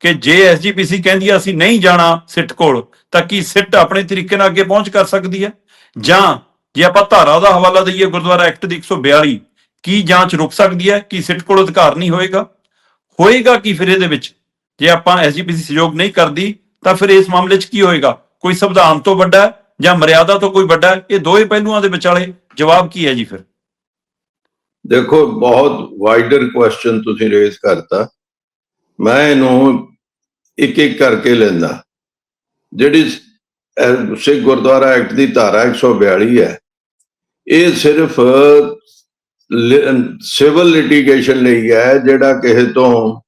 ਕਿ ਜੇ ਐਸਜੀਪੀਸੀ ਕਹਿੰਦੀ ਆ, ਅਸੀਂ ਨਹੀਂ ਜਾਣਾ ਸਿੱਟ ਕੋਲ, ਤਾਂ ਕੀ ਸਿੱਟ ਆਪਣੇ ਤਰੀਕੇ ਨਾਲ ਅੱਗੇ ਪਹੁੰਚ ਕਰ ਸਕਦੀ ਹੈ? ਜਾਂ ਜੇ ਆਪਾਂ ਧਾਰਾ ਦਾ ਹਵਾਲਾ ਦਈਏ, ਗੁਰਦੁਆਰਾ ਐਕਟ ਦੀ 142 ਕੀ ਜਾਂਚ ਰੁਕ ਸਕਦੀ ਹੈ ਕੀ ਸਿੱਟ ਕੋਲ ਅਧਿਕਾਰ ਨਹੀਂ ਹੋਏਗਾ? ਹੋਏਗਾ ਕੀ ਫਿਰ ਇਹਦੇ ਵਿੱਚ? ਜੇ ਆਪਾਂ ਐਸਜੀਪੀਸੀ ਸਹਿਯੋਗ ਨਹੀਂ ਕਰਦੀ, ਤਾਂ ਫਿਰ ਇਸ ਮਾਮਲੇ 'ਚ ਕੀ ਹੋਏਗਾ? ਕੋਈ ਸੰਵਿਧਾਨ ਤੋਂ ਵੱਡਾ ਜਾਂ ਮਰਿਆਦਾ ਤੋਂ ਕੋਈ ਵੱਡਾ ਇਹ ਦੋਵੇਂ ਪਹਿਲੂਆਂ ਦੇ ਵਿਚਾਲੇ ਜਵਾਬ ਕੀ ਹੈ ਜੀ ਫਿਰ? ਦੇਖੋ, ਬਹੁਤ ਵਾਈਡਰ ਕੁਐਸਚਨ ਤੁਸੀਂ ਰੇਜ਼ ਕਰਤਾ। ਮੈਂ ਇਹਨੂੰ ਇੱਕ ਇੱਕ ਕਰਕੇ ਲੈਂਦਾ। ਜਿਹੜੀ ਸਿੱਖ ਗੁਰਦੁਆਰਾ ਐਕਟ ਦੀ ਧਾਰਾ 142 ਹੈ, ਇਹ ਸਿਰਫ ਸਿਵਲ ਲਿਟੀਗੇਸ਼ਨ ਲਈ ਹੈ, ਜਿਹੜਾ ਕਿਸੇ ਤੋਂ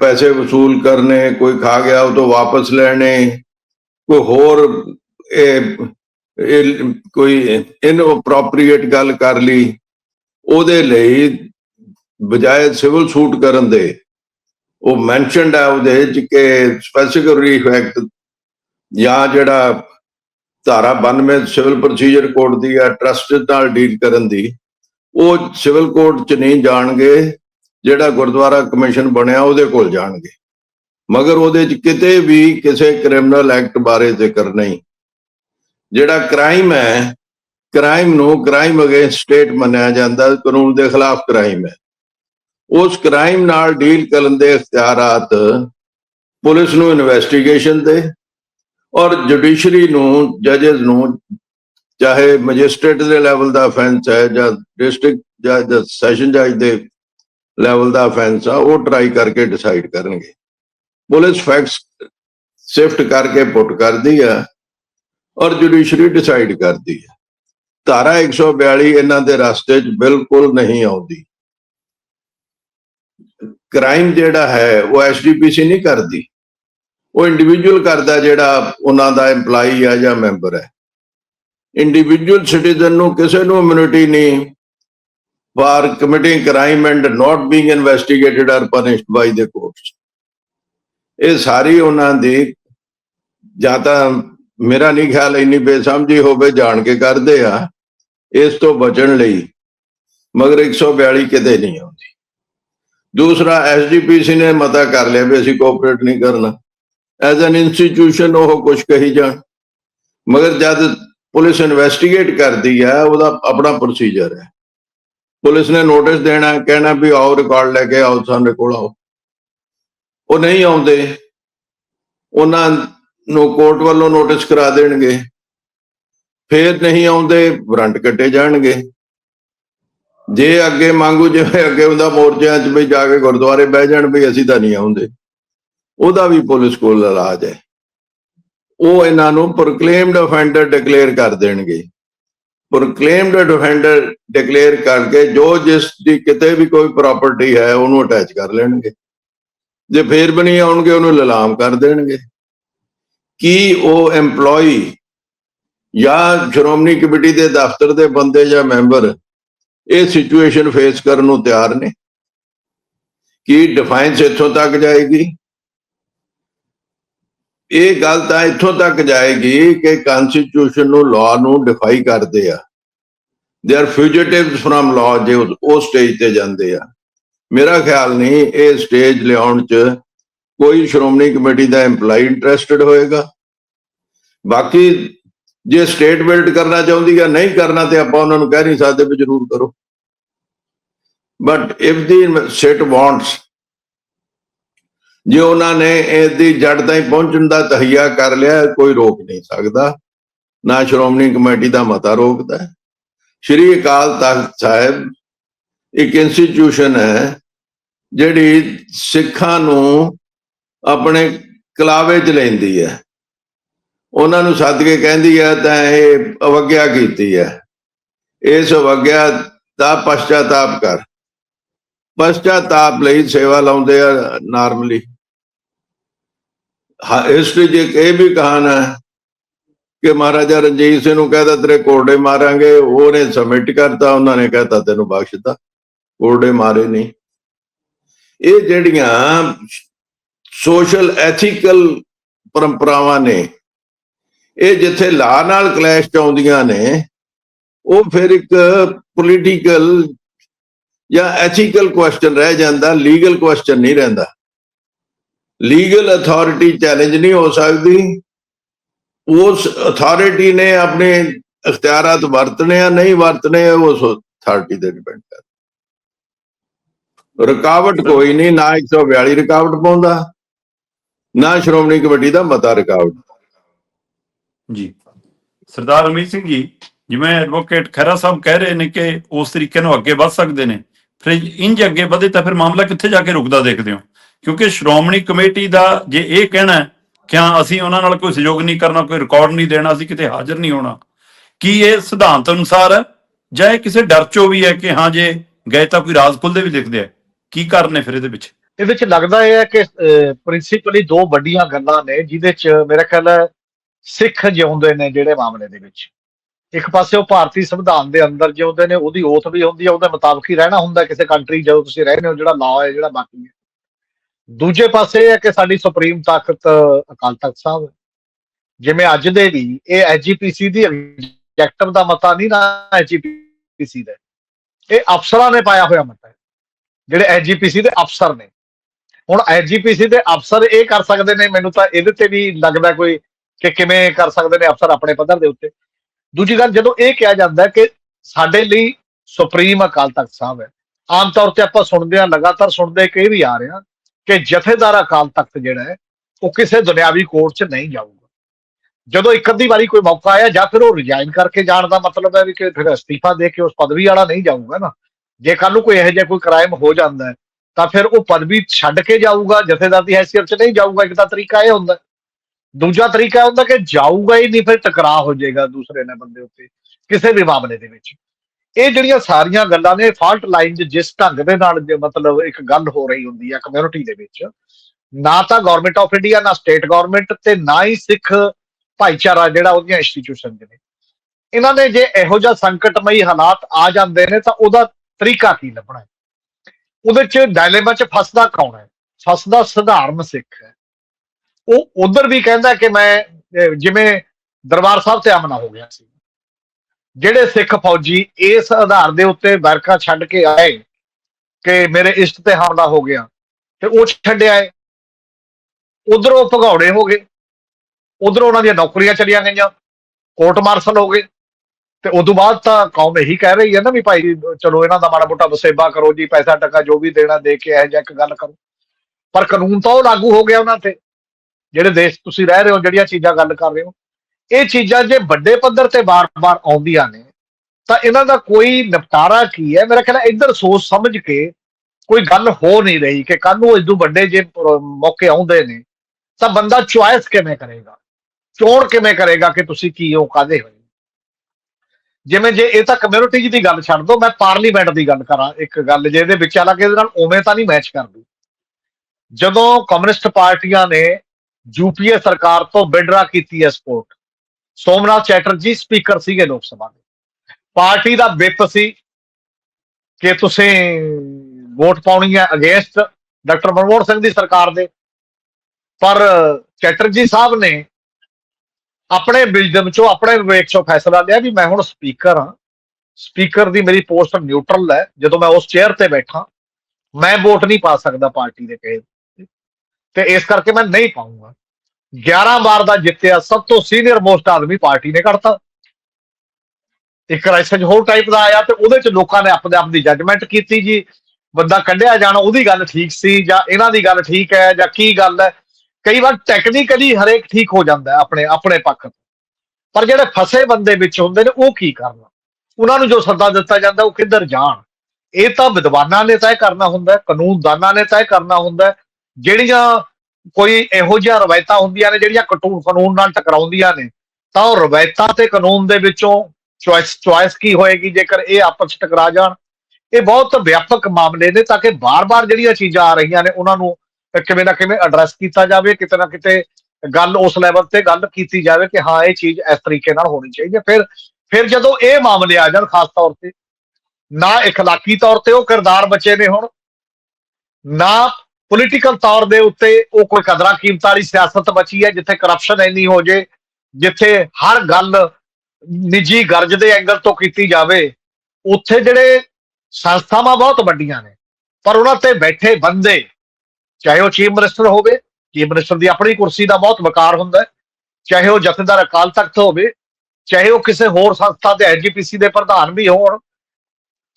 ਪੈਸੇ ਵਸੂਲ ਕਰਨੇ, ਕੋਈ ਖਾ ਗਿਆ ਉਹ ਤੋਂ ਵਾਪਸ ਲੈਣੇ, ਕੋਈ ਹੋਰ ਇਹ ਇਹ ਕੋਈ ਇਨਅਪਰੋਪਰੀਏਟ ਗੱਲ ਕਰ ਲਈ, ਉਹਦੇ ਲਈ ਬਜਾਏ ਸਿਵਲ ਸੂਟ ਕਰਨ ਦੇ ਉਹ ਮੈਂਸ਼ਨਡ ਹੈ ਉਹਦੇ ਵਿੱਚ ਕਿ ਸਪੈਸੀਫਿਕ ਰਿਫੈਕਟ ਜਾਂ ਜਿਹੜਾ ਧਾਰਾ 92 ਸਿਵਲ ਪ੍ਰੋਸੀਜਰ ਕੋਡ ਦੀ ਹੈ ਟਰਸਟ ਨਾਲ ਡੀਲ ਕਰਨ ਦੀ, ਉਹ ਸਿਵਲ ਕੋਰਟ ਚ ਨਹੀਂ ਜਾਣਗੇ, ਜਿਹੜਾ ਗੁਰਦੁਆਰਾ ਕਮਿਸ਼ਨ ਬਣਿਆ ਉਹਦੇ ਕੋਲ ਜਾਣਗੇ। ਮਗਰ ਉਹਦੇ ਚ ਕਿਤੇ ਵੀ ਕਿਸੇ ਕ੍ਰਿਮੀਨਲ ਐਕਟ ਬਾਰੇ ਜ਼ਿਕਰ ਨਹੀਂ। ਜਿਹੜਾ ਕ੍ਰਾਈਮ ਹੈ ਕ੍ਰਾਈਮ ਨੂੰ ਕ੍ਰਾਈਮ ਅਗੇਂਸਟ ਸਟੇਟ ਮੰਨਿਆ ਜਾਂਦਾ, ਕਾਨੂੰਨ ਦੇ ਖਿਲਾਫ ਕ੍ਰਾਈਮ ਹੈ। ਉਸ ਕ੍ਰਾਈਮ ਨਾਲ ਡੀਲ ਕਰਨ ਦੇ ਇਖਤਿਆਰਾਤ ਪੁਲਿਸ ਨੂੰ ਇਨਵੈਸਟੀਗੇਸ਼ਨ ਦੇ ਔਰ ਜੁਡੀਸ਼ਰੀ ਨੂੰ ਜੱਜਸ ਨੂੰ, ਚਾਹੇ ਮੈਜਿਸਟ੍ਰੇਟ ਦੇ ਲੈਵਲ ਦਾ ਅਫੈਂਸ ਹੈ ਜਾਂ ਡਿਸਟ੍ਰਿਕਟ ਜੱਜ ਜਾਂ ਸੈਸ਼ਨ ਜੱਜ ਦੇ ਲੈਵਲ ਦਾ ਅਫੈਂਸ ਆ, ਉਹ ਟਰਾਈ ਕਰਕੇ ਡਿਸਾਈਡ ਕਰਨਗੇ। ਪੁਲਿਸ ਫੈਕਟਸ ਸਿਫਟ ਕਰਕੇ ਪੁੱਟ ਕਰਦੀ ਆ ਔਰ ਜੁਡੀਸ਼ਰੀ ਡਿਸਾਈਡ ਕਰਦੀ ਆ। ਧਾਰਾ 142 ਇਹਨਾਂ ਦੇ ਰਸਤੇ 'ਚ ਬਿਲਕੁਲ ਨਹੀਂ ਆਉਂਦੀ। ਕ੍ਰਾਈਮ ਜਿਹੜਾ ਹੈ, ਉਹ ਐਸਡੀਪੀਸੀ ਨਹੀਂ ਕਰਦੀ। ਉਹ ਇੰਡੀਵਿਜੂਅਲ ਕਰਦਾ ਜਿਹੜਾ ਉਹਨਾਂ ਦਾ EMPLOYEE ਆ ਜਾਂ ਮੈਂਬਰ ਹੈ। ਇੰਡੀਵਿਜੂਅਲ ਸਿਟੀਜ਼ਨ ਨੂੰ ਕਿਸੇ ਨੂੰ ਇਮਿਊਨਿਟੀ ਨਹੀਂ। For committing crime and not being investigated or punished by the courts ਇਹ ਸਾਰੀ ਉਹਨਾਂ ਦੀ ਜਾਂ ਤਾਂ ਮੇਰਾ ਨਹੀਂ ਖਿਆਲ ਇੰਨੀ ਬੇਸਮਝੀ ਹੋਵੇ, ਜਾਣ ਕੇ ਕਰਦੇ ਆ। ਇਸ ਤੋਂ ਬਚਣ ਲਈ ਮਗਰ 142 ਕਿਤੇ ਨਹੀਂ ਆਉਂਦੀ। ਦੂਸਰਾ ਐਸਜੀਪੀਸੀ ਨੇ ਮਤਾ ਕਰ ਲਿਆ ਵੀ ਅਸੀਂ ਕੋਆਪਰੇਟ ਨਹੀਂ ਕਰਨਾ। ਐਜ਼ ਐਨ ਇੰਸਟੀਟਿਊਸ਼ਨ ਉਹ ਕੁਝ ਕਹੀ ਜਾਣ। ਮਗਰ ਜਦ ਪੁਲਿਸ ਇਨਵੈਸਟੀਗੇਟ ਕਰਦੀ ਹੈ ਉਹਦਾ ਆਪਣਾ ਪ੍ਰੋਸੀਜਰ ਹੈ। ਪੁਲਿਸ ਨੇ ਨੋਟਿਸ ਦੇਣਾ, ਕਹਿਣਾ ਵੀ ਆਓ ਰਿਕਾਰਡ ਲੈ ਕੇ ਆਓ, ਸਾਡੇ ਕੋਲ ਆਓ। ਉਹ ਨਹੀਂ ਆਉਂਦੇ। ਉਹਨਾਂ ਨੂੰ ਕੋਰਟ ਵੱਲੋਂ ਨੋਟਿਸ ਕਰਾ ਦੇਣਗੇ। ਫੇਰ ਨਹੀਂ ਆਉਂਦੇ ਵਾਰੰਟ ਕੱਟੇ ਜਾਣਗੇ। ਜੇ ਅੱਗੇ ਮੰਗੂ, ਜਿਵੇਂ ਅੱਗੇ ਹੁੰਦਾ ਮੋਰਚਿਆਂ 'ਚ ਵੀ ਜਾ ਕੇ ਗੁਰਦੁਆਰੇ ਬਹਿ ਜਾਣ ਵੀ ਅਸੀਂ ਤਾਂ ਨਹੀਂ ਆਉਂਦੇ। ਉਹਦਾ ਵੀ ਪੁਲਿਸ ਕੋਲ ਇਲਾਜ ਹੈ। ਉਹ ਇਹਨਾਂ ਨੂੰ ਪ੍ਰੋਕਲੇਮਡ ਅਫੈਂਡਰ ਡਿਕਲੇਅਰ ਕਰ ਦੇਣਗੇ। ਪ੍ਰੋਕਲੇਮਡ ਅਫੈਂਡਰ ਡਿਕਲੇਅਰ ਕਰਕੇ ਜੋ ਜਿਸ ਦੀ ਕਿਤੇ ਵੀ ਕੋਈ ਪ੍ਰਾਪਰਟੀ ਹੈ, ਉਹਨੂੰ ਅਟੈਚ ਕਰ ਲੈਣਗੇ। ਜੇ ਫੇਰ ਵੀ ਨਹੀਂ ਆਉਣਗੇ, ਉਹਨੂੰ ਲਲਾਮ ਕਰ ਦੇਣਗੇ। ਕੀ ਉਹ EMPLOYEE ਜਾਂ ਸ਼੍ਰੋਮਣੀ ਕਮੇਟੀ ਦੇ ਦਫ਼ਤਰ ਦੇ ਬੰਦੇ ਜਾਂ ਮੈਂਬਰ ਇਹ ਸਿਚੁਏਸ਼ਨ ਫੇਸ ਕਰਨ ਨੂੰ ਤਿਆਰ ਨੇ। ਕੀ ਡਿਫਾਈਨਸ ਇੱਥੋਂ ਤੱਕ ਜਾਏਗੀ? ਇਹ ਗੱਲ ਤਾਂ ਇੱਥੋਂ ਤੱਕ ਜਾਏਗੀ ਕਿ ਕਨਸਟੀਟਿਊਸ਼ਨ ਨੂੰ ਲਾਅ ਨੂੰ ਡਿਫਾਈ ਕਰਦੇ ਆ। ਦੇ ਆਰ ਫਿਊਜੀਟਿਵਸ ਫਰਮ ਲਾਅ ਜੇ ਉਹ- ਸਟੇਜ ਤੇ ਜਾਂਦੇ ਆ। ਮੇਰਾ ਖਿਆਲ ਨਹੀਂ ਇਹ ਸਟੇਜ ਲਿਆਉਣ ਚ ਕੋਈ ਸ਼੍ਰੋਮਣੀ ਕਮੇਟੀ ਦਾ EMPLOYEE ਇੰਟਰਸਟਡ ਹੋਏਗਾ। ਬਾਕੀ ਜੇ ਸਟੇਟ ਬਿਲਡ ਕਰਨਾ ਚਾਹੁੰਦੀ ਹੈ ਨਹੀਂ ਕਰਨਾ ਤੇ ਆਪਾਂ ਉਹਨਾਂ ਨੂੰ ਕਹਿ ਨਹੀਂ ਸਕਦੇ ਵੀ ਜ਼ਰੂਰ ਕਰੋ। But if the state wants ਜੇ ਉਹਨਾਂ ਨੇ ਇਹਦੀ ਜੜ ਤਾਈਂ ਪਹੁੰਚਣ ਦਾ ਤਹਈਆ ਕਰ ਲਿਆ, ਕੋਈ ਰੋਕ ਨਹੀਂ ਸਕਦਾ। ਨਾ ਸ਼੍ਰੋਮਣੀ ਕਮੇਟੀ ਦਾ ਮਤਾ ਰੋਕਦਾ ਸ਼੍ਰੀ ਅਕਾਲ ਤਖਤ ਸਾਹਿਬ ਇੱਕ ਇੰਸਟੀਟਿਊਸ਼ਨ ਹੈ, ਜਿਹੜੀ ਸਿੱਖਾਂ ਨੂੰ ਆਪਣੇ ਕਲਾਵੇ 'ਚ ਲੈਂਦੀ ਹੈ। ਉਹਨਾਂ ਨੂੰ ਸੱਦ ਕੇ ਕਹਿੰਦੀ ਹੈ ਤਾਂ ਇਹ ਅਵਗਿਆ ਕੀਤੀ ਹੈ ਇਸ ਅਵਗਿਆ ਦਾ ਪਛਤਾਤਾਪ ਕਰ। ਪਛਤਾਤਾਪ ਲਈ ਸੇਵਾ ਲਾਉਂਦੇ ਆ ਨਾਰਮਲੀ। ਹਿਸਟਰੀ 'ਚ ਇੱਕ ਇਹ ਵੀ ਕਹਾਣ ਹੈ ਕਿ ਮਹਾਰਾਜਾ ਰਣਜੀਤ ਸਿੰਘ ਨੂੰ ਕਹਿੰਦਾ ਤੇਰੇ ਕੋਰਡੇ ਮਾਰਾਂਗੇ। ਉਹਨੇ ਸਬਮਿਟ ਕਰਤਾ, ਉਹਨਾਂ ਨੇ ਕਹਿਤਾ ਤੈਨੂੰ ਬਖਸ਼ਤਾ ਕੋਰਡੇ ਮਾਰੇ ਨਹੀਂ। ਇਹ ਜਿਹੜੀਆਂ ਸੋਸ਼ਲ ਐਥੀਕਲ ਪਰੰਪਰਾਵਾਂ ਨੇ ਇਹ ਜਿੱਥੇ ਲਾ ਨਾਲ ਕਲੈਸ਼ ਚ ਆਉਂਦੀਆਂ ਨੇ, ਉਹ ਫਿਰ ਇੱਕ ਪੋਲੀਟੀਕਲ ਜਾਂ ਐਥੀਕਲ ਕੁਐਸਚਨ ਰਹਿ ਜਾਂਦਾ ਲੀਗਲ ਕੁਐਸਚਨ ਨਹੀਂ ਰਹਿੰਦਾ। ਲੀਗਲ ਅਥਾਰਟੀ ਚੈਲੰਜ ਨਹੀਂ ਹੋ ਸਕਦੀ। ਉਸ ਅਥਾਰਟੀ ਨੇ ਆਪਣੇ ਇਖਤਿਆਰਾਤ ਵਰਤਣੇ ਆ, ਨਹੀਂ ਵਰਤਣੇ ਉਸ ਅਥਾਰਟੀ ਤੇ ਡਿਪੈਂਡ ਕਰਦਾ। ਰੁਕਾਵਟ ਕੋਈ ਨਹੀਂ, ਨਾ 142 ਰੁਕਾਵਟ ਪਾਉਂਦਾ, ਨਾ ਸ਼੍ਰੋਮਣੀ ਕਮੇਟੀ ਦਾ ਮਤਾ ਰੁਕਾਵਟ। ਜੀ। ਸਰਦਾਰ ਅਮੀਤ ਸਿੰਘ ਜੀ ਜਿਵੇਂ ਐਡਵੋਕੇਟ ਖਹਿਰਾ ਸਾਹਿਬ ਕਹਿ ਰਹੇ ਨੇ ਕਿ ਉਸ ਤਰੀਕੇ ਨੂੰ ਅੱਗੇ ਵੱਧ ਸਕਦੇ ਨੇ ਫਿਰ ਇੰਜ ਅੱਗੇ ਵਧੇ ਤਾਂ ਫਿਰ ਮਾਮਲਾ ਕਿੱਥੇ ਜਾ ਕੇ ਰੁਕਦਾ ਦੇਖਦੇ ਹੋ? ਕਿਉਂਕਿ ਸ਼੍ਰੋਮਣੀ ਕਮੇਟੀ ਦਾ ਜੇ ਇਹ ਕਹਿਣਾ ਹੈ ਕਿ ਅਸੀਂ ਉਹਨਾਂ ਨਾਲ ਕੋਈ ਸਹਿਯੋਗ ਨਹੀਂ ਕਰਨਾ ਕੋਈ ਰਿਕਾਰਡ ਨਹੀਂ ਦੇਣਾ ਅਸੀਂ ਕਿਤੇ ਹਾਜ਼ਰ ਨਹੀਂ ਹੋਣਾ ਕੀ ਇਹ ਸਿਧਾਂਤ ਅਨੁਸਾਰ ਹੈ? ਜਾਂ ਇਹ ਕਿਸੇ ਡਰ ਚੋਂ ਵੀ ਹੈ ਕਿ ਹਾਂ ਜੇ ਗਏ ਤਾਂ ਕੋਈ ਰਾਜ਼ ਖੁੱਲਦੇ ਵੀ ਦਿਖਦੇ ਆ? ਕੀ ਕਾਰਨ ਨੇ ਫਿਰ ਇਹਦੇ ਵਿੱਚ? ਇਹਦੇ ਵਿੱਚ ਲੱਗਦਾ ਇਹ ਹੈ ਕਿ ਪ੍ਰਿੰਸੀਪਲੀ ਦੋ ਵੱਡੀਆਂ ਗੱਲਾਂ ਨੇ ਜਿਹਦੇ ਚ ਮੇਰਾ ਖਿਆਲ ਹੈ ਸਿੱਖ ਜਿਉਂਦੇ ਨੇ ਜਿਹੜੇ ਮਾਮਲੇ ਦੇ ਵਿੱਚ। ਇੱਕ ਪਾਸੇ ਉਹ ਭਾਰਤੀ ਸੰਵਿਧਾਨ ਦੇ ਅੰਦਰ ਜਿਉਂਦੇ ਨੇ, ਉਹਦੀ ਓਥ ਵੀ ਹੁੰਦੀ ਹੈ ਉਹਦੇ ਮੁਤਾਬਕ ਹੀ ਰਹਿਣਾ ਹੁੰਦਾ ਕਿਸੇ ਕੰਟਰੀ ਜਦੋਂ ਤੁਸੀਂ ਰਹਿੰਦੇ ਹੋ, ਜਿਹੜਾ ਲਾਅ ਹੈ, ਜਿਹੜਾ ਬਾਕੀ ਹੈ। ਦੂਜੇ ਪਾਸੇ ਇਹ ਹੈ ਕਿ ਸਾਡੀ ਸੁਪਰੀਮ ਤਾਕਤ ਅਕਾਲ ਤਖਤ ਸਾਹਿਬ ਹੈ। ਜਿਵੇਂ ਅੱਜ ਦੇ ਵੀ ਇਹ ਐਜੀਪੀਸੀ ਦੀ ਐਗਜੈਕਟਿਵ ਦਾ ਮਤਾ ਨਹੀਂ ਨਾ ਐਜੀਪੀਸੀ ਦਾ ਇਹ ਅਫਸਰਾਂ ਨੇ ਪਾਇਆ ਹੋਇਆ ਮਤਾ ਹੈ। ਜਿਹੜੇ ਐਜੀਪੀਸੀ ਦੇ ਅਫਸਰ ਨੇ। ਹੁਣ ਐਜੀਪੀਸੀ ਦੇ ਅਫਸਰ ਇਹ ਕਰ ਸਕਦੇ ਨੇ, ਮੈਨੂੰ ਤਾਂ ਇਹਦੇ ਤੇ ਵੀ ਲੱਗਦਾ ਕੋਈ ਕਿ ਕਿਵੇਂ ਕਰ ਸਕਦੇ ਨੇ ਅਫਸਰ ਆਪਣੇ ਪੱਧਰ ਦੇ ਉੱਤੇ। ਦੂਜੀ ਗੱਲ, ਜਦੋਂ ਇਹ ਕਿਹਾ ਜਾਂਦਾ ਕਿ ਸਾਡੇ ਲਈ ਸੁਪਰੀਮ ਅਕਾਲ ਤਖਤ ਸਾਹਿਬ ਹੈ, ਆਮ ਤੌਰ ਤੇ ਆਪਾਂ ਸੁਣਦੇ ਆ ਲਗਾਤਾਰ ਸੁਣਦੇ ਕਿ ਇਹ ਵੀ ਆ ਰਿਹਾ ਕਿ ਜਥੇਦਾਰ ਅਕਾਲ ਤਖਤ ਜਿਹੜਾ ਹੈ, ਉਹ ਕਿਸੇ ਦੁਨਿਆਵੀ ਕੋਰਟ 'ਚ ਨਹੀਂ ਜਾਊਗਾ। ਜਦੋਂ ਇੱਕ ਅੱਧੀ ਵਾਰੀ ਕੋਈ ਮੌਕਾ ਆਇਆ ਜਾਂ ਫਿਰ ਉਹ ਰਿਜ਼ਾਈਨ ਕਰਕੇ ਜਾਣ ਦਾ ਮਤਲਬ ਹੈ ਵੀ ਕਿ ਫਿਰ ਅਸਤੀਫਾ ਦੇ ਕੇ ਉਸ ਪਦਵੀ ਵਾਲਾ ਨਹੀਂ ਜਾਊਗਾ ਨਾ। ਜੇ ਕੱਲ ਨੂੰ ਕੋਈ ਇਹੋ ਜਿਹਾ ਕੋਈ ਕ੍ਰਾਈਮ ਹੋ ਜਾਂਦਾ ਹੈ, ਤਾਂ ਫਿਰ ਉਹ ਪਦਵੀ ਛੱਡ ਕੇ ਜਾਊਗਾ, ਜਥੇਦਾਰ ਦੀ ਹੈਸੀਅਤ 'ਚ ਨਹੀਂ ਜਾਊਗਾ, ਇੱਕ ਤਾਂ ਤਰੀਕਾ ਇਹ ਹੁੰਦਾ। ਦੂਜਾ ਤਰੀਕਾ ਹੁੰਦਾ ਕਿ ਜਾਊਗਾ ਹੀ ਨਹੀਂ, ਫਿਰ ਟਕਰਾਅ ਹੋ ਜਾਏਗਾ ਦੂਸਰੇ ਨਾਲ ਬੰਦੇ ਉੱਤੇ, ਕਿਸੇ ਵੀ ਮਾਮਲੇ ਦੇ ਵਿੱਚ। ਇਹ ਜਿਹੜੀਆਂ ਸਾਰੀਆਂ ਗੱਲਾਂ ਨੇ ਫਾਲਟ ਲਾਈਨ 'ਚ ਜਿਸ ਢੰਗ ਦੇ ਨਾਲ ਜੇ ਮਤਲਬ ਇੱਕ ਗੱਲ ਹੋ ਰਹੀ ਹੁੰਦੀ ਹੈ ਕਮਿਊਨਿਟੀ ਦੇ ਵਿੱਚ, ਨਾ ਤਾਂ ਗਵਰਨਮੈਂਟ ਆਫ ਇੰਡੀਆ ਨਾ ਸਟੇਟ ਗਵਰਨਮੈਂਟ ਤੇ ਨਾ ਹੀ ਸਿੱਖ ਭਾਈਚਾਰਾ ਜਿਹੜਾ ਉਹਦੀਆਂ ਇੰਸਟੀਟਿਊਸ਼ਨ ਨੇ। ਇਹਨਾਂ ਨੇ ਜੇ ਇਹੋ ਜਿਹਾ ਸੰਕਟਮਈ ਹਾਲਾਤ ਆ ਜਾਂਦੇ ਨੇ ਤਾਂ ਉਹਦਾ ਤਰੀਕਾ ਕੀ ਲੱਭਣਾ ਹੈ? ਉਹਦੇ 'ਚ ਡਾਇਲੇਮਾ 'ਚ ਫਸਦਾ ਕੌਣ ਹੈ? ਫਸਦਾ ਸਧਾਰਨ ਸਿੱਖ ਹੈ। ਉਹ ਉਧਰ ਵੀ ਕਹਿੰਦਾ ਕਿ ਮੈਂ ਜਿਵੇਂ ਦਰਬਾਰ ਸਾਹਿਬ ਤੇ ਹਮਲਾ ਹੋ ਗਿਆ ਸੀ। ਜਿਹੜੇ ਸਿੱਖ ਫੌਜੀ ਇਸ ਆਧਾਰ ਦੇ ਉੱਤੇ ਵਰਕਾ ਛੱਡ ਕੇ ਆਏ ਕਿ ਮੇਰੇ ਇਸ਼ਟ ਤੇ ਹਮਲਾ ਹੋ ਗਿਆ, ਤੇ ਉਹ ਛੱਡਿਆ ਹੈ ਉਧਰੋਂ ਭਗੌੜੇ ਹੋ ਗਏ, ਉਧਰੋਂ ਉਹਨਾਂ ਦੀਆਂ ਨੌਕਰੀਆਂ ਚਲੀਆਂ ਗਈਆਂ ਕੋਰਟ ਮਾਰਸ਼ਲ ਹੋ ਗਏ, ਤੇ ਉਦੋਂ ਬਾਅਦ ਤਾਂ ਕੌਮ ਇਹੀ ਕਹਿ ਰਹੀ ਹੈ ਨਾ ਵੀ ਭਾਈ, ਚਲੋ ਇਹਨਾਂ ਦਾ ਮਾੜਾ ਮੋਟਾ ਵਸੇਬਾ ਕਰੋ ਜੀ, ਪੈਸਾ ਟਕਾ ਜੋ ਵੀ ਦੇਣਾ ਦੇ ਕੇ ਇਹ ਜਿਹਾ ਇੱਕ ਗੱਲ ਕਰੋ। ਪਰ ਕਾਨੂੰਨ ਤਾਂ ਉਹ ਲਾਗੂ ਹੋ ਗਿਆ ਉਹਨਾਂ ਤੇ। ਜਿਹੜੇ ਦੇਸ਼ ਤੁਸੀਂ ਰਹਿ ਰਹੇ ਹੋ, ਜਿਹੜੀਆਂ ਚੀਜ਼ਾਂ ਗੱਲ ਕਰ ਰਹੇ ਹੋ, ਇਹ ਚੀਜ਼ਾਂ ਜੇ ਵੱਡੇ ਪੱਧਰ ਤੇ ਵਾਰ ਵਾਰ ਆਉਂਦੀਆਂ ਨੇ, ਤਾਂ ਇਹਨਾਂ ਦਾ ਕੋਈ ਨਿਪਟਾਰਾ ਕੀ ਹੈ? ਮੇਰਾ ਖਿਆਲ ਹੈ ਇੱਧਰ ਸੋਚ ਸਮਝ ਕੇ ਕੋਈ ਗੱਲ ਹੋ ਨਹੀਂ ਰਹੀ ਕਿ ਕੱਲ ਨੂੰ ਇਦੋਂ ਵੱਡੇ ਜੇ ਮੌਕੇ ਆਉਂਦੇ ਨੇ, ਤਾਂ ਬੰਦਾ ਚੁਆਇਸ ਕਿਵੇਂ ਕਰੇਗਾ? ਚੋਣ ਕਿਵੇਂ ਕਰੇਗਾ ਕਿ ਤੁਸੀਂ ਕੀ ਹੋ ਕਾਦੇ ਹੋਏ ਜਿਵੇਂ ਜੇ ਇਹ ਤਾਂ ਕਮਿਊਨਿਟੀ ਦੀ ਗੱਲ ਛੱਡ ਦੋ, ਮੈਂ ਪਾਰਲੀਮੈਂਟ ਦੀ ਗੱਲ ਕਰਾਂ ਇੱਕ ਗੱਲ ਜੇ ਇਹਦੇ ਵਿੱਚ ਹਾਲਾਂਕਿ ਇਹਦੇ ਨਾਲ ਉਵੇਂ ਤਾਂ ਨਹੀਂ ਮੈਚ ਕਰਦੀ। ਜਦੋਂ ਕਮਿਊਨਿਸਟ ਪਾਰਟੀਆਂ ਨੇ ਯੂਪੀਏ ਸਰਕਾਰ ਤੋਂ ਬਿਡਰਾ ਕੀਤੀ ਹੈ ਸਪੋਰਟ ਸੋਮਨਾਥ ਚੈਟਰਜੀ ਸਪੀਕਰ ਸੀਗੇ ਲੋਕ ਸਭਾ ਦੇ। ਪਾਰਟੀ ਦਾ ਵਿਪ ਸੀ ਕਿ ਤੁਸੀਂ ਵੋਟ ਪਾਉਣੀ ਹੈ ਅਗੇਂਸਟ ਡਾਕਟਰ ਮਨਮੋਹਨ ਸਿੰਘ ਦੀ ਸਰਕਾਰ ਦੇ। ਪਰ ਚੈਟਰਜੀ ਸਾਹਿਬ ਨੇ ਆਪਣੇ ਵਿਜ਼ਡਮ ਚੋਂ, ਆਪਣੇ ਵਿਵੇਕ ਚੋਂ ਫੈਸਲਾ ਲਿਆ ਵੀ ਮੈਂ ਹੁਣ ਸਪੀਕਰ ਹਾਂ। ਸਪੀਕਰ ਦੀ ਮੇਰੀ ਪੋਸਟ ਨਿਊਟਰਲ ਹੈ। ਜਦੋਂ ਮੈਂ ਉਸ ਚੇਅਰ ਤੇ ਬੈਠਾ, ਮੈਂ ਵੋਟ ਨਹੀਂ ਪਾ ਸਕਦਾ ਪਾਰਟੀ ਦੇ ਕਹੇ ਤੇ। ਇਸ ਕਰਕੇ ਮੈਂ ਨਹੀਂ ਪਾਉਂਗਾ 11 ਵਾਰ ਦਾ ਜਿੱਤਿਆ, ਸਭ ਤੋਂ ਸੀਨੀਅਰ ਮੋਸਟ ਆਦਮੀ ਪਾਰਟੀ ਨੇ ਕੱਢਤਾ। ਇੱਕ ਕ੍ਰਾਈਸਿਸ ਹੋਰ ਟਾਈਪ ਦਾ ਆਇਆ ਤੇ ਉਹਦੇ ਚ ਲੋਕਾਂ ਨੇ ਆਪਣੇ ਆਪ ਦੀ ਜੱਜਮੈਂਟ ਕੀਤੀ ਜੀ। ਬੰਦਾ ਕੱਢਿਆ ਜਾਣਾ, ਉਹਦੀ ਗੱਲ ਠੀਕ ਸੀ ਜਾਂ ਇਹਨਾਂ ਦੀ ਗੱਲ ਠੀਕ ਹੈ ਜਾਂ ਕੀ ਗੱਲ ਹੈ। ਕਈ ਵਾਰ ਟੈਕਨੀਕਲੀ ਹਰੇਕ ਠੀਕ ਹੋ ਜਾਂਦਾ ਆਪਣੇ ਆਪਣੇ ਪੱਖ ਪਰ ਜਿਹੜੇ ਫਸੇ ਬੰਦੇ ਵਿੱਚ ਹੁੰਦੇ ਨੇ, ਉਹ ਕੀ ਕਰਨਾ? ਉਹਨਾਂ ਨੂੰ ਜੋ ਸੱਦਾ ਦਿੱਤਾ ਜਾਂਦਾ, ਉਹ ਕਿੱਧਰ ਜਾਣ? ਇਹ ਤਾਂ ਵਿਦਵਾਨਾਂ ਨੇ ਤੈਅ ਕਰਨਾ ਹੁੰਦਾ ਕਾਨੂੰਨਦਾਨਾਂ ਨੇ ਤੈਅ ਕਰਨਾ ਹੁੰਦਾ ਜਿਹੜੀਆਂ ਕੋਈ ਇਹੋ ਜਿਹੀਆਂ ਰਵਾਇਤਾਂ ਹੁੰਦੀਆਂ ਨੇ ਜਿਹੜੀਆਂ ਕਟੂ- ਕਾਨੂੰਨ ਨਾਲ ਟਕਰਾਉਂਦੀਆਂ ਨੇ ਤਾਂ ਉਹ ਰਵਾਇਤਾਂ ਤੇ ਕਾਨੂੰਨ ਦੇ ਵਿੱਚੋਂ ਚੁਆਇਸ ਚੁਆਇਸ ਕੀ ਹੋਏਗੀ ਜੇਕਰ ਇਹ ਆਪਸ ਵਿੱਚ ਟਕਰਾ ਜਾਣ ਇਹ ਬਹੁਤ ਵਿਆਪਕ ਮਾਮਲੇ ਨੇ ਤਾਂ ਕਿ ਬਾਰ-ਬਾਰ ਜਿਹੜੀਆਂ ਚੀਜ਼ਾਂ ਆ ਰਹੀਆਂ ਨੇ ਉਹਨਾਂ ਨੂੰ ਕਿਵੇਂ ਨਾ ਕਿਵੇਂ ਐਡਰੈਸ ਕੀਤਾ ਜਾਵੇ ਕਿਤੇ ਨਾ ਕਿਤੇ ਗੱਲ ਉਸ ਲੈਵਲ ਤੇ ਗੱਲ ਕੀਤੀ ਜਾਵੇ ਕਿ ਹਾਂ ਇਹ ਚੀਜ਼ ਇਸ ਤਰੀਕੇ ਨਾਲ ਹੋਣੀ ਚਾਹੀਦੀ ਹੈ ਫਿਰ ਫਿਰ ਜਦੋਂ ਇਹ ਮਾਮਲੇ ਆ ਜਾਣ ਖਾਸ ਤੌਰ ਤੇ ਨਾ اخلاقی ਤੌਰ ਤੇ ਉਹ ਕਿਰਦਾਰ ਬਚੇ ਨੇ ਹੁਣ ਨਾ ਪੋਲੀਟੀਕਲ ਤੌਰ ਦੇ ਉੱਤੇ ਉਹ ਕੋਈ ਕਦਰਾਂ ਕੀਮਤਾਂ ਵਾਲੀ ਸਿਆਸਤ ਬਚੀ ਹੈ, ਜਿੱਥੇ ਕਰਪਸ਼ਨ ਇੰਨੀ ਹੋ ਜੇ, ਜਿੱਥੇ ਹਰ ਗੱਲ ਨਿੱਜੀ ਗਰਜ ਦੇ ਐਂਗਲ ਤੋਂ ਕੀਤੀ ਜਾਵੇ, ਉੱਥੇ ਜਿਹੜੇ ਸੰਸਥਾਵਾਂ ਬਹੁਤ ਵੱਡੀਆਂ ਨੇ, ਪਰ ਉਹਨਾਂ ਤੇ ਬੈਠੇ ਬੰਦੇ, ਚਾਹੇ ਉਹ ਚੀਫ ਮਿਨਿਸਟਰ ਹੋਵੇ ਚੀਫ ਮਿਨਿਸਟਰ ਦੀ ਆਪਣੀ ਕੁਰਸੀ ਦਾ ਬਹੁਤ ਵਕਾਰ ਹੁੰਦਾ ਹੈ, ਚਾਹੇ ਉਹ ਜਥੇਦਾਰ ਅਕਾਲ ਤਖਤ ਹੋਵੇ, ਚਾਹੇ ਉਹ ਕਿਸੇ ਹੋਰ ਸੰਸਥਾ ਦੇ ਐਜੀਪੀਸੀ ਦੇ ਪ੍ਰਧਾਨ ਵੀ ਹੋਣ,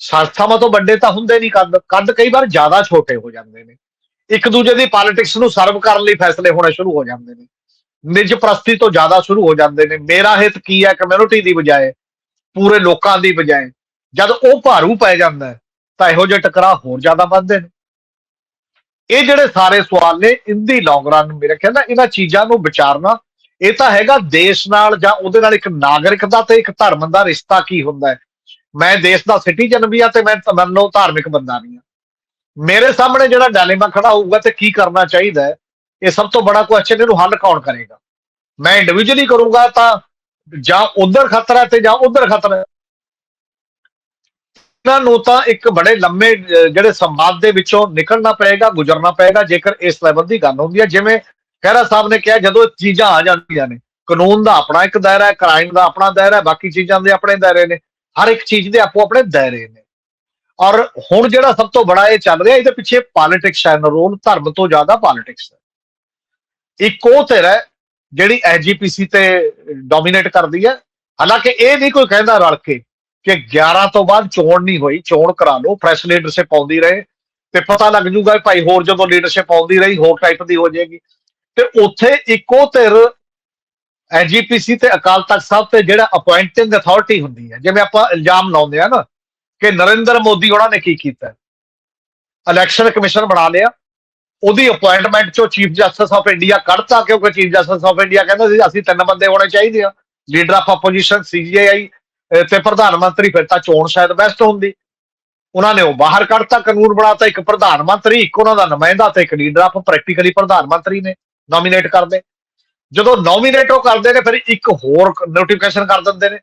ਸੰਸਥਾਵਾਂ ਤੋਂ ਵੱਡੇ ਤਾਂ ਹੁੰਦੇ ਨਹੀਂ ਕੱਦ ਕੱਦ ਕਈ ਵਾਰ ਜ਼ਿਆਦਾ ਛੋਟੇ ਹੋ ਜਾਂਦੇ ਨੇ। ਇੱਕ ਦੂਜੇ ਦੀ ਪੋਲਿਟਿਕਸ ਨੂੰ ਸਰਵ ਕਰਨ ਲਈ ਫੈਸਲੇ ਹੋਣੇ ਸ਼ੁਰੂ ਹੋ ਜਾਂਦੇ ਨੇ। ਨਿਜ ਪ੍ਰਸਤੀ ਤੋਂ ਜ਼ਿਆਦਾ ਸ਼ੁਰੂ ਹੋ ਜਾਂਦੇ ਨੇ। ਮੇਰਾ ਹਿੱਤ ਕੀ ਹੈ ਕਮਿਊਨਿਟੀ ਦੀ ਬਜਾਏ? ਪੂਰੇ ਲੋਕਾਂ ਦੀ ਬਜਾਏ। ਜਦ ਉਹ ਭਾਰੂ ਪੈ ਜਾਂਦਾ ਤਾਂ ਇਹੋ ਜਿਹੇ ਟਕਰਾਅ ਹੋਰ ਜ਼ਿਆਦਾ ਵੱਧਦੇ ਨੇ। ਇਹ ਜਿਹੜੇ ਸਾਰੇ ਸਵਾਲ ਨੇ ਇੰਦੀ ਲੌਂਗ ਰਨ ਮੇਰੇ ਕਹਿੰਦਾ ਇਹਨਾਂ ਚੀਜ਼ਾਂ ਨੂੰ ਵਿਚਾਰਨਾ, ਇਹ ਤਾਂ ਹੈਗਾ ਦੇਸ਼ ਨਾਲ ਜਾਂ ਉਹਦੇ ਨਾਲ ਇੱਕ ਨਾਗਰਿਕ ਦਾ ਤੇ ਇੱਕ ਧਰਮ ਦਾ ਰਿਸ਼ਤਾ ਕੀ ਹੁੰਦਾ ਹੈ? ਮੈਂ ਦੇਸ਼ ਦਾ ਸਿਟੀਜ਼ਨ ਵੀ ਆ ਤੇ ਮੈਂ ਮੰਨ ਲਓ ਧਾਰਮਿਕ ਬੰਦਾ ਨਹੀਂ ਆ ਮੇਰੇ ਸਾਹਮਣੇ ਜਿਹੜਾ ਡਾਇਲੇਮਾ ਖੜਾ ਹੋਊਗਾ ਤੇ ਕੀ ਕਰਨਾ ਚਾਹੀਦਾ ਹੈ, ਇਹ ਸਭ ਤੋਂ ਬੜਾ ਕੁਐਸਚਨ ਇਹਨੂੰ ਹੱਲ ਕੌਣ ਕਰੇਗਾ? ਮੈਂ ਇੰਡੀਵਿਜੂਅਲੀ ਕਰੂੰਗਾ ਤਾਂ ਜਾਂ ਉਧਰ ਖਤਰਾ ਤੇ ਜਾਂ ਉਧਰ ਖਤਰਾ ਇਹਨਾਂ ਨੂੰ ਤਾਂ ਇੱਕ ਬੜੇ ਲੰਮੇ ਜਿਹੜੇ ਸੰਵਾਦ ਦੇ ਵਿੱਚੋਂ ਨਿਕਲਣਾ ਪਏਗਾ, ਗੁਜ਼ਰਨਾ ਪਏਗਾ, ਜੇਕਰ ਇਸ ਲੈਵਲ ਦੀ ਗੱਲ ਹੁੰਦੀ ਹੈ। ਜਿਵੇਂ ਖਹਿਰਾ ਸਾਹਿਬ ਨੇ ਕਿਹਾ, ਜਦੋਂ ਇਹ ਚੀਜ਼ਾਂ ਆ ਜਾਂਦੀਆਂ ਨੇ, ਕਾਨੂੰਨ ਦਾ ਆਪਣਾ ਇੱਕ ਦਾਇਰਾ ਹੈ ਕ੍ਰਾਈਮ ਦਾ ਆਪਣਾ ਦਾਇਰਾ ਹੈ, ਬਾਕੀ ਚੀਜ਼ਾਂ ਦੇ ਆਪਣੇ ਦਾਇਰੇ ਨੇ, ਹਰ ਇੱਕ ਚੀਜ਼ ਦੇ ਆਪੋ ਆਪਣੇ ਦਾਇਰੇ ਨੇ। ਔਰ ਹੁਣ ਜਿਹੜਾ ਸਭ ਤੋਂ ਬੜਾ ਇਹ ਚੱਲ ਰਿਹਾ, ਇਹਦੇ ਪਿੱਛੇ ਪੋਲਿਟਿਕਸ ਹੈ ਰੋਲ ਧਰਮ ਤੋਂ ਜ਼ਿਆਦਾ ਪੋਲਿਟਿਕਸ ਹੈ। ਇੱਕ ਉਹ ਧਿਰ ਹੈ, ਜਿਹੜੀ ਐਜੀਪੀਸੀ ਤੇ ਡੋਮੀਨੇਟ ਕਰਦੀ ਹੈ। ਹਾਲਾਂਕਿ ਇਹ ਨਹੀਂ ਕੋਈ ਕਹਿੰਦਾ ਰਲ ਕੇ ਕਿ 11 ਤੋਂ ਬਾਅਦ ਚੋਣ ਨਹੀਂ ਹੋਈ, ਚੋਣ ਕਰਾ ਲਓ ਫਰੈਸ਼ ਲੀਡਰਸ਼ਿਪ ਆਉਂਦੀ ਰਹੇ ਤੇ ਪਤਾ ਲੱਗ ਜੂਗਾ ਭਾਈ ਹੋਰ ਜਦੋਂ ਲੀਡਰਸ਼ਿਪ ਆਉਂਦੀ ਰਹੀ, ਹੋਰ ਟਾਈਪ ਦੀ ਹੋ ਜਾਏਗੀ। ਤੇ ਉੱਥੇ ਇੱਕੋ ਧਿਰ ਐਜੀਪੀਸੀ ਤੇ ਅਕਾਲ ਤਖਤ ਸਾਹਿਬ ਤੇ ਜਿਹੜਾ ਅਪਾਇੰਟਿੰਗ ਅਥਾਰਟੀ ਹੁੰਦੀ ਹੈ, ਜਿਵੇਂ ਆਪਾਂ ਇਲਜ਼ਾਮ ਲਾਉਂਦੇ ਆ ਨਾ ਕਿ ਨਰਿੰਦਰ ਮੋਦੀ ਉਹਨਾਂ ਨੇ ਕੀ ਕੀਤਾ? ਇਲੈਕਸ਼ਨ ਕਮਿਸ਼ਨ ਬਣਾ ਲਿਆ। ਉਹਦੀ ਅਪਾਇੰਟਮੈਂਟ ਚੋਂ ਚੀਫ ਜਸਟਿਸ ਆਫ ਇੰਡੀਆ ਕੱਢਤਾ ਕਿਉਂਕਿ ਚੀਫ ਜਸਟਿਸ ਆਫ ਇੰਡੀਆ ਕਹਿੰਦਾ ਸੀ, ਅਸੀਂ ਤਿੰਨ ਬੰਦੇ ਹੋਣੇ ਚਾਹੀਦੇ ਆ। ਲੀਡਰ ਆਫ ਆਪੋਜੀਸ਼ਨ ਸੀਜੀਆਈ ਤੇ ਪ੍ਰਧਾਨ ਮੰਤਰੀ ਫਿਰ ਤਾਂ ਚੋਣ ਸ਼ਾਇਦ ਬੈਸਟ ਹੁੰਦੀ। ਉਹਨਾਂ ਨੇ ਉਹ ਬਾਹਰ ਕੱਢਤਾ, ਕਾਨੂੰਨ ਬਣਾਤਾ ਇੱਕ ਪ੍ਰਧਾਨ ਮੰਤਰੀ, ਇੱਕ ਉਹਨਾਂ ਦਾ ਨੁਮਾਇੰਦਾ ਤੇ ਇੱਕ ਲੀਡਰ ਆਪ ਪ੍ਰੈਕਟੀਕਲੀ ਪ੍ਰਧਾਨ ਮੰਤਰੀ ਨੇ ਨੋਮੀਨੇਟ ਕਰਦੇ। ਜਦੋਂ ਨੋਮੀਨੇਟ ਉਹ ਕਰਦੇ ਨੇ, ਫਿਰ ਇੱਕ ਹੋਰ ਨੋਟੀਫਿਕੇਸ਼ਨ ਕਰ ਦਿੰਦੇ ਨੇ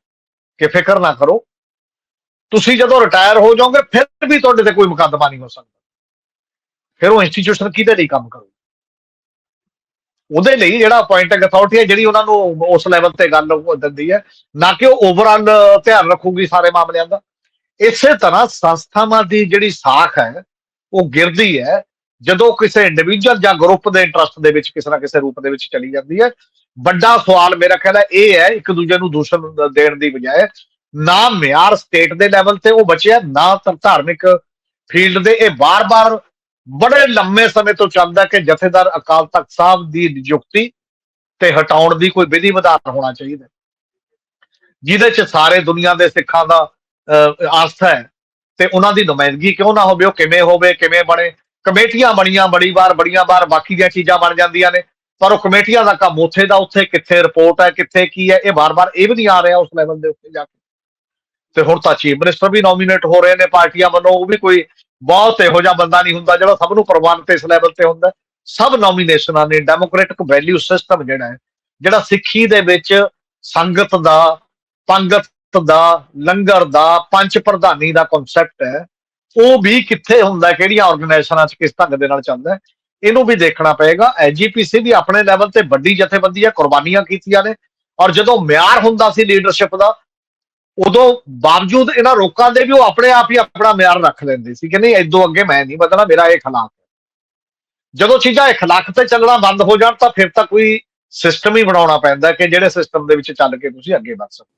ਕਿ ਫਿਕਰ ਨਾ ਕਰੋ ਤੁਸੀਂ ਜਦੋਂ ਰਿਟਾਇਰ ਹੋ ਜਾਓਗੇ, ਫਿਰ ਵੀ ਤੁਹਾਡੇ ਤੇ ਕੋਈ ਮੁਕੱਦਮਾ ਨਹੀਂ ਹੋ ਸਕਦਾ। ਫਿਰ ਉਹ ਇੰਸਟੀਟਿਊਸ਼ਨ ਕਿਹਦੇ ਲਈ ਕੰਮ ਕਰੂ ਉਹਦੇ ਲਈ ਜਿਹੜਾ ਅਪਾਇੰਟਿੰਗ ਅਥਾਰਟੀ ਹੈ, ਜਿਹੜੀ ਉਹਨਾਂ ਨੂੰ ਉਸ ਲੈਵਲ ਤੇ ਗੱਲ ਦਿੰਦੀ ਹੈ, ਨਾ ਕਿ ਉਹ ਓਵਰਆਲ ਧਿਆਨ ਰੱਖੂਗੀ ਸਾਰੇ ਮਾਮਲਿਆਂ ਦਾ। ਇਸੇ ਤਰ੍ਹਾਂ ਸੰਸਥਾਵਾਂ ਦੀ ਜਿਹੜੀ ਸਾਖ ਹੈ, ਉਹ ਗਿਰਦੀ ਹੈ, ਜਦੋਂ ਕਿਸੇ ਇੰਡੀਵਿਜੂਅਲ ਜਾਂ ਗਰੁੱਪ ਦੇ ਇੰਟਰਸਟ ਦੇ ਵਿੱਚ ਕਿਸੇ ਨਾ ਕਿਸੇ ਰੂਪ ਦੇ ਵਿੱਚ ਚਲੀ ਜਾਂਦੀ ਹੈ। ਵੱਡਾ ਸਵਾਲ ਮੇਰਾ ਖਿਆਲ ਹੈ, ਇਹ ਹੈ ਇੱਕ ਦੂਜੇ ਨੂੰ ਦੂਸ਼ਣ ਦੇਣ ਦੀ ਬਜਾਏ ਨਾ ਮਿਆਰ ਸਟੇਟ ਦੇ ਲੈਵਲ ਤੇ ਉਹ ਬਚਿਆ ਨਾ ਧਾਰਮਿਕ ਫੀਲਡ ਦੇ। ਇਹ ਬਾਰ-ਬਾਰ ਬੜੇ ਲੰਮੇ ਸਮੇਂ ਤੋਂ ਚੱਲਦਾ ਕਿ ਜਥੇਦਾਰ ਅਕਾਲ ਤਖਤ ਸਾਹਿਬ ਦੀ ਨਿਯੁਕਤੀ ਤੇ ਹਟਾਉਣ ਦੀ ਕੋਈ ਵਿਧੀ ਵਿਧਾਨ ਹੋਣਾ ਚਾਹੀਦਾ। ਜਿਹਦੇ ਚ ਸਾਰੇ ਦੁਨੀਆ ਦੇ ਸਿੱਖਾਂ ਦਾ ਅਹ, ਆਸਥਾ ਹੈ ਤੇ ਉਹਨਾਂ ਦੀ ਨੁਮਾਇੰਦਗੀ ਕਿਉਂ ਨਾ ਹੋਵੇ ਉਹ ਕਿਵੇਂ ਹੋਵੇ ਕਿਵੇਂ ਬਣੇ। ਕਮੇਟੀਆਂ ਬਣੀਆਂ ਬੜੀ ਵਾਰ ਬੜੀਆਂ ਵਾਰ ਬਾਕੀ ਦੀਆਂ ਚੀਜ਼ਾਂ ਬਣ ਜਾਂਦੀਆਂ ਨੇ। ਪਰ ਉਹ ਕਮੇਟੀਆਂ ਦਾ ਕੰਮ ਉੱਥੇ ਦਾ ਉੱਥੇ ਕਿੱਥੇ ਰਿਪੋਰਟ ਹੈ ਕਿੱਥੇ ਕੀ ਹੈ ਇਹ ਵਾਰ-ਵਾਰ ਇਹ ਵੀ ਨਹੀਂ ਆ ਰਿਹਾ ਉਸ ਲੈਵਲ ਦੇ ਉੱਤੇ ਜਾ ਕੇ। ਤੇ ਹੁਣ ਤਾਂ ਚੀਫ ਮਿਨਿਸਟਰ ਵੀ ਨੋਮੀਨੇਟ ਹੋ ਰਹੇ ਨੇ ਪਾਰਟੀਆਂ ਵੱਲੋਂ, ਉਹ ਵੀ ਕੋਈ ਬਹੁਤ ਇਹੋ ਜਿਹਾ ਬੰਦਾ ਨਹੀਂ ਹੁੰਦਾ ਜਿਹੜਾ ਸਭ ਨੂੰ ਪ੍ਰਵਾਨਿਤ ਇਸ ਲੈਵਲ ਤੇ ਹੁੰਦਾ। ਸਭ ਨੋਮੀਨੇਸ਼ਨਾਂ ਨੇ ਡੈਮੋਕ੍ਰੈਟਿਕ ਵੈਲਿਊ ਸਿਸਟਮ ਜਿਹੜਾ ਹੈ, ਜਿਹੜਾ ਸਿੱਖੀ ਦੇ ਵਿੱਚ ਸੰਗਤ ਦਾ, ਪੰਗਤ ਦਾ, ਲੰਗਰ ਦਾ ਪੰਜ ਪ੍ਰਧਾਨੀ ਦਾ ਕਨਸੈਪਟ ਹੈ, ਉਹ ਵੀ ਕਿੱਥੇ ਹੁੰਦਾ, ਕਿਹੜੀਆਂ ਆਰਗੇਨਾਈਜੇਸ਼ਨਾਂ 'ਚ ਕਿਸ ਢੰਗ ਦੇ ਨਾਲ ਚੱਲਦਾ ਇਹਨੂੰ ਵੀ ਦੇਖਣਾ ਪਏਗਾ। ਐਜੀਪੀਸੀ ਵੀ ਆਪਣੇ ਲੈਵਲ ਤੇ ਵੱਡੀ ਜਥੇਬੰਦੀ ਹੈ, ਕੁਰਬਾਨੀਆਂ ਕੀਤੀਆਂ ਨੇ, ਔਰ ਜਦੋਂ ਮਿਆਰ ਹੁੰਦਾ ਸੀ ਲੀਡਰਸ਼ਿਪ ਦਾ ਉਦੋਂ ਬਾਵਜੂਦ ਇਹਨਾਂ ਰੋਕਾਂ ਦੇ ਵੀ ਉਹ ਆਪਣੇ ਆਪ ਹੀ ਆਪਣਾ ਮਿਆਰ ਰੱਖ ਲੈਂਦੇ ਸੀ ਕਿ ਨਹੀਂ ਇਦੋਂ ਅੱਗੇ ਮੈਂ ਨਹੀਂ ਵਧਣਾ, ਮੇਰਾ ਇਹ ਖਿਲਾਫ ਹੈ। ਜਦੋਂ ਚੀਜ਼ਾਂ ਇਖਲਾਕ ਤੇ ਚੱਲਣਾ ਬੰਦ ਹੋ ਜਾਣ ਤਾਂ ਫਿਰ ਤਾਂ ਕੋਈ ਸਿਸਟਮ ਹੀ ਬਣਾਉਣਾ ਪੈਂਦਾ ਕਿ ਜਿਹੜੇ ਸਿਸਟਮ ਦੇ ਵਿੱਚ ਚੱਲ ਕੇ ਤੁਸੀਂ ਅੱਗੇ ਵੱਧ ਸਕੋ।